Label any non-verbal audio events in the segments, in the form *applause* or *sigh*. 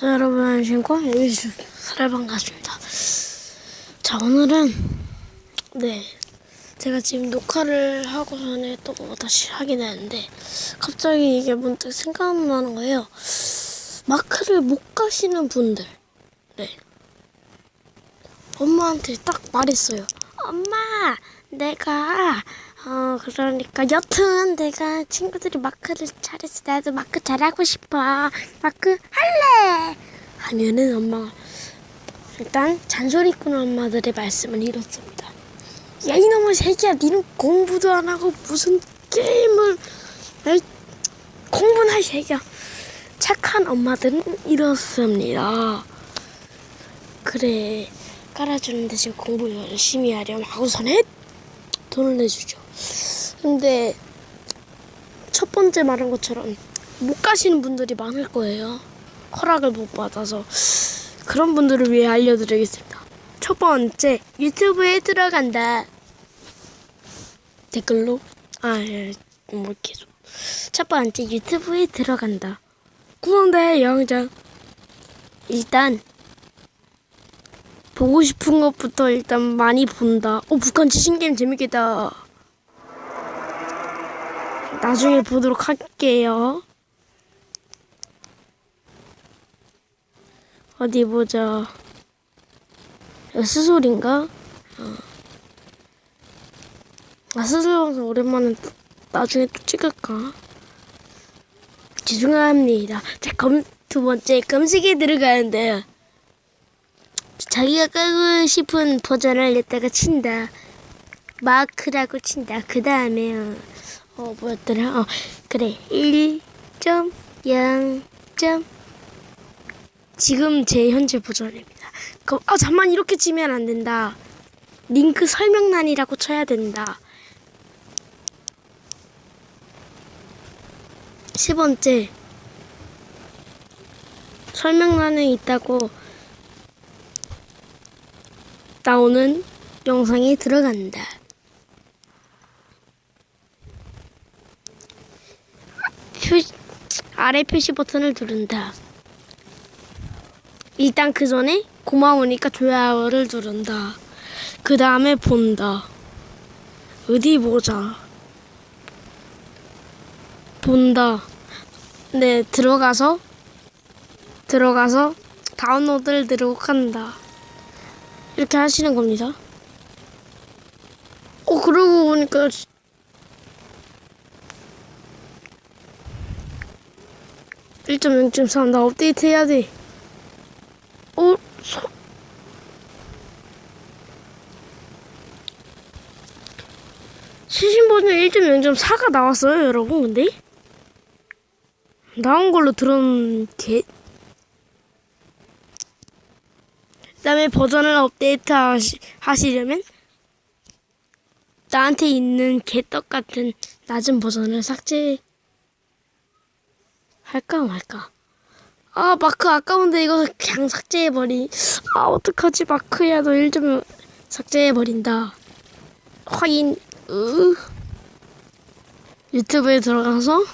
자, 여러분 안녕하십니까? 여기서 사례 반갑습니다. 자, 오늘은 네 제가 지금 녹화를 하고 전에 또 다시 하게 되는데 갑자기 이게 문득 생각나는 거예요. 마크를 못 가시는 분들, 네 엄마한테 딱 말했어요. 엄마, 내가 어 그러니까 여튼 내가 친구들이 마크를 잘해서 나도 마크 잘하고 싶어. 마크 할래. 하면은 엄마가 일단 잔소리꾼 엄마들의 말씀은 이렇습니다. 야 이놈의 새끼야, 니는 공부도 안 하고 무슨 게임을 에이, 공부나 이 새끼야. 착한 엄마들은 이렇습니다. 그래 깔아주는 대신 공부 열심히 하렴 하고서는 돈을 내주죠. 근데 첫 번째 말한 것처럼 못 가시는 분들이 많을 거예요. 허락을 못 받아서 그런 분들을 위해 알려드리겠습니다. 첫 번째 유튜브에 들어간다. 댓글로 아뭐 계속 첫 번째 유튜브에 들어간다. 구멍대 영장 일단 보고 싶은 것부터 일단 많이 본다. 어, 북한 지신 게임 재밌겠다. 나중에 보도록 할게요. 어디 보자. 스솔인가? 어. 아, 스솔 방송 오랜만에 또- 나중에 또 찍을까? 죄송합니다. 자, 검, 두 번째, 검색에 들어가는데요. 자기가 까고 싶은 버전을 냈다가 친다. 마크라고 친다. 그 다음에 어, 어 뭐였더라? 어 그래 1.0. 지금 제 현재 버전입니다. 그, 아 잠만 이렇게 치면 안 된다. 링크 설명란이라고 쳐야 된다. 세 번째 설명란에 있다고 나오는 영상이 들어간다. 표시, 아래 표시 버튼을 누른다. 일단 그 전에 고마우니까 좋아요를 누른다. 그 다음에 본다. 어디 보자. 본다. 네, 들어가서 들어가서 다운로드를 누르고 간다. 이렇게 하시는 겁니다. 어, 그러고 보니까 (1.0.3) 나 업데이트 해야 돼. 어, 소... 최신 버전 1.0.4가 나왔어요, 여러분. 근데 나온 걸로 게 그다음에 버전을 업데이트 하시, 하시려면 나한테 있는 개떡 같은 낮은 버전을 삭제 할까 말까. 아 마크 아까운데 이거 그냥 삭제해버리. 아 어떡하지 마크야 너 일 좀 삭제해버린다. 확인. 으. 유튜브에 들어가서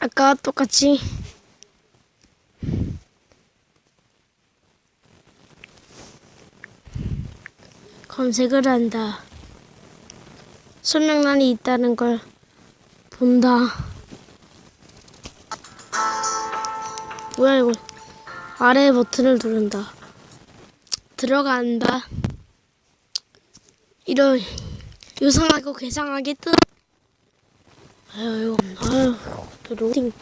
아까 똑같이 검색을 한다. 설명란이 있다는 걸 본다. 뭐야 이거? 아래 버튼을 누른다. 들어간다. 이런 요상하고 괴상하게 뜨. 아유 이거 아유 또 로딩.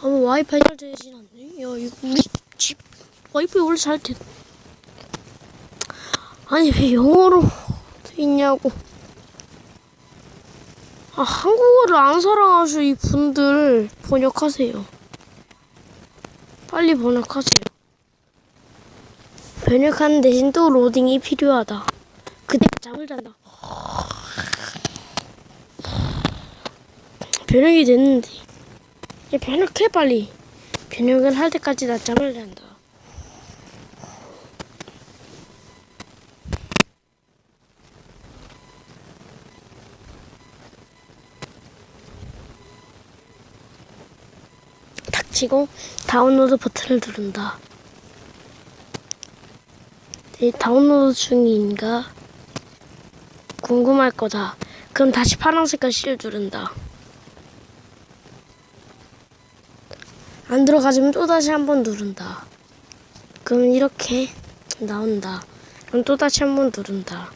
아무 와이파이 잘 되진 않네. 야 이거 우리 집 와이파이 원래 잘 돼. 아니 왜 영어로 돼 있냐고. 아 한국어를 안 사랑하셔 이 분들 번역하세요. 빨리 번역하세요. 번역하는 대신 또 로딩이 필요하다. 그때 잠을 잔다. 번역이 됐는데 이제 번역해 빨리. 번역을 할 때까지 나 잠을 잔다. 치고 다운로드 버튼을 누른다. 네, 다운로드 중인가? 궁금할 거다. 그럼 다시 파란색깔 실 누른다. 안 들어가지면 또다시 한 번 누른다. 그럼 이렇게 나온다. 그럼 또다시 한 번 누른다.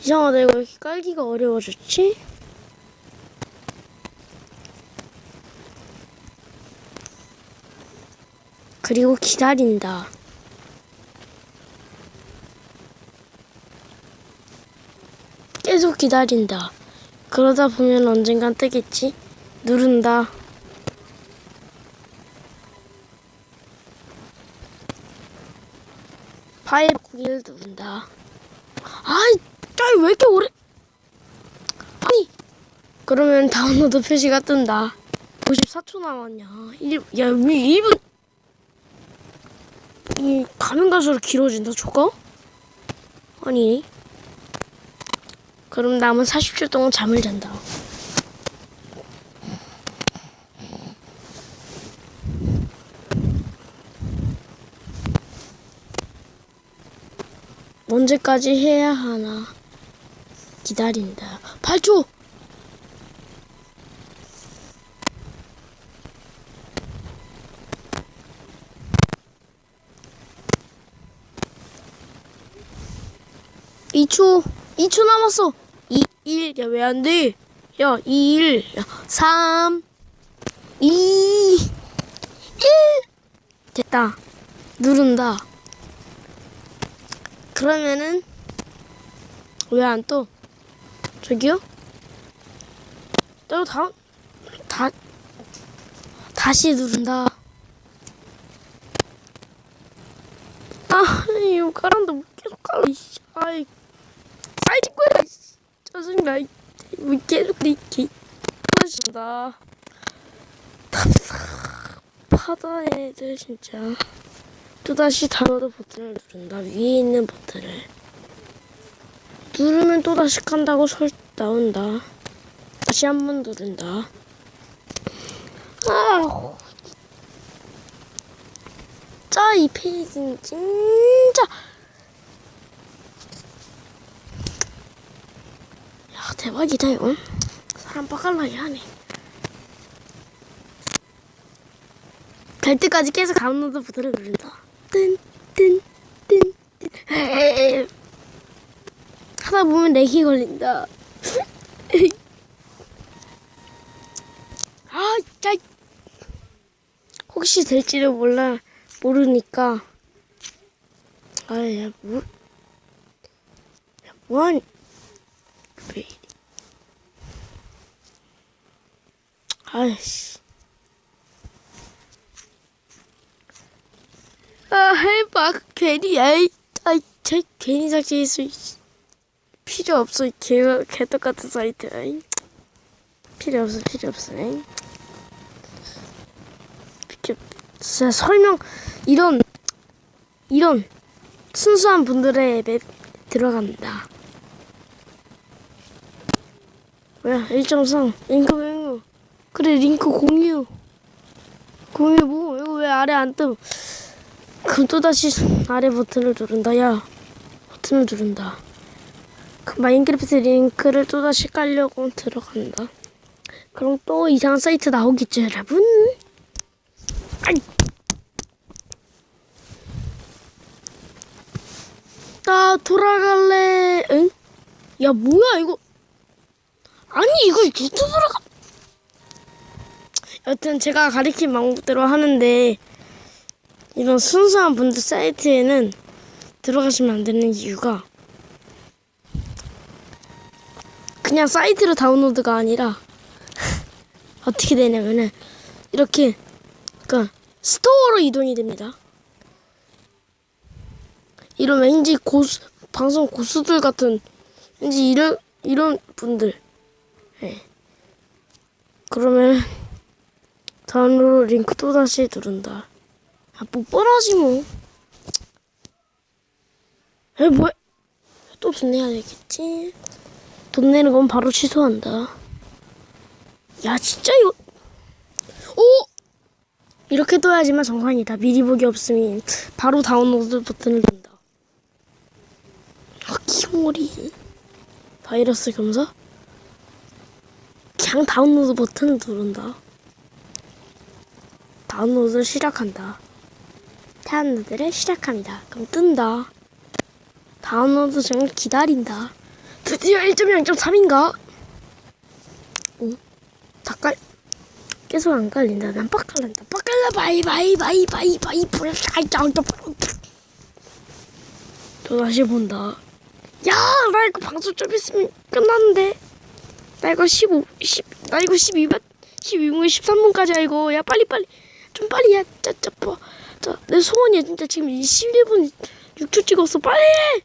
이상하다. 이거 왜 이렇게 깔기가 어려워졌지? 그리고 기다린다. 계속 기다린다. 그러다 보면 언젠간 뜨겠지? 누른다. 파일 바꾸기를 누른다. 아이, 짜이 왜 이렇게 오래? 아니, 그러면 다운로드 표시가 뜬다. 54초 남았냐? 일, 야, 우리 1분. 이 가면 갈수록 길어진다, 저거? 아니. 그럼 남은 40초 동안 잠을 잔다. 언제까지 해야 하나? 기다린다. 8초! 이초이 초 남았어. 2, 1, 야, 왜 안 돼? 야, 2, 1, 야, 3, 2, 1. 됐다. 누른다. 그러면은, 왜안 떠? 저기요? 또 다음, 다, 다시 누른다. 아, 이거 깔았는데 못 계속 깔아. 아이, 아이, 거야. 짜증나, 계속 이렇게 하신다. 답답하다, 애들, 진짜. 또다시 다운로드 버튼을 누른다. 위에 있는 버튼을. 누르면 또다시 깐다고 설 나온다. 다시 한 번 누른다. 아, 진짜 이 페이지는 진짜. 야 대박이다 이거. 사람 빡갈라게 하네. 될 때까지 계속 다운로드 버튼을 누른다. 뜬뜬뜬 뜬. *laughs* 하다 보면 내기 걸린다. *laughs* 아, 짜. 혹시 될지를 몰라 모르니까. 아야 뭐? 야, 뭐하니? 왜 이리? 아이씨. 아, 해봐. 괜히, 아이, 아이, 제 괜히 삭제했어. 필요 없어. 이 개, 개떡 같은 사이트. 아이. 필요 없어, 필요 없어. 아이. 진짜 설명, 이런, 이런 순수한 분들의 맵 들어간다. 뭐야, 1.3. 링크 공유. 그래, 링크 공유. 공유 뭐, 이거 왜 아래 안 뜸? 그럼 또다시 아래 버튼을 누른다. 야, 버튼을 누른다. 그 마인크래프트 링크를 또다시 깔려고 들어간다. 그럼 또 이상한 사이트 나오겠죠, 여러분? 아이. 나 돌아갈래. 응? 야, 뭐야, 이거. 아니, 이거 유튜브로 가. 여튼 제가 가리킨 방법대로 하는데, 이런 순수한 분들 사이트에는 들어가시면 안 되는 이유가 그냥 사이트로 다운로드가 아니라 *laughs* 어떻게 되냐면은 이렇게 그러니까 스토어로 이동이 됩니다. 이런 왠지 고수 방송 고수들 같은 왠지 이런 이런 분들 예. 그러면 다운로드 링크 또 다시 누른다. 아, 뭐 뻔하지 뭐. 에 뭐야? 또 돈 내야 되겠지. 돈 내는 건 바로 취소한다. 야 진짜 이거 오 이렇게 떠야지만 정상이다 미리 보기 없으면 바로 다운로드 버튼을 둔다 아 키모리 바이러스 검사 그냥 다운로드 버튼을 누른다 다운로드를 시작한다 다운로드를 시작합니다 그럼 뜬다 다운로드 중을 기다린다 드디어 1.0.3인가? 오 닭갈 계속 안 깔린다. 난 빡깔린다. 빡깔라 바이 바이 바이 바이 바이 불 살짝 또 다시 본다. 야, 나 이거 방송 좀 있으면 끝났는데. 나 이거 15, 10, 나 이거 12분, 12분, 13분까지 야 이거. 야, 빨리 빨리, 좀 빨리 야, 짜짜 봐. 자, 내 소원이야 진짜 지금 11분 6초 찍었어. 빨리. 해!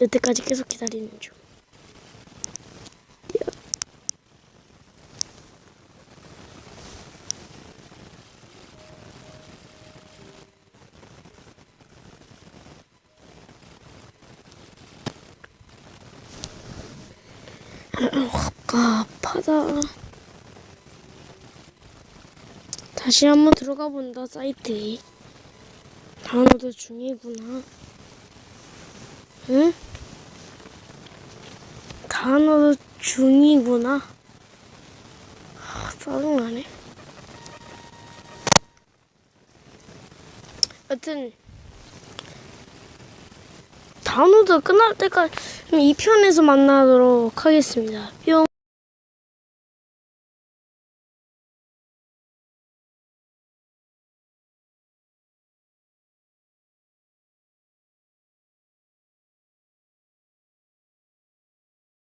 여태까지 계속 기다리는 중. *clears throat* 갑갑하다. 다시 한번 들어가 본다 사이트에. 다운로드 중이구나. 응? 다운로드 중이구나. 하, 짜증나네. 여튼 다운로드 끝날 때까지 2편에서 만나도록 하겠습니다. 뿅.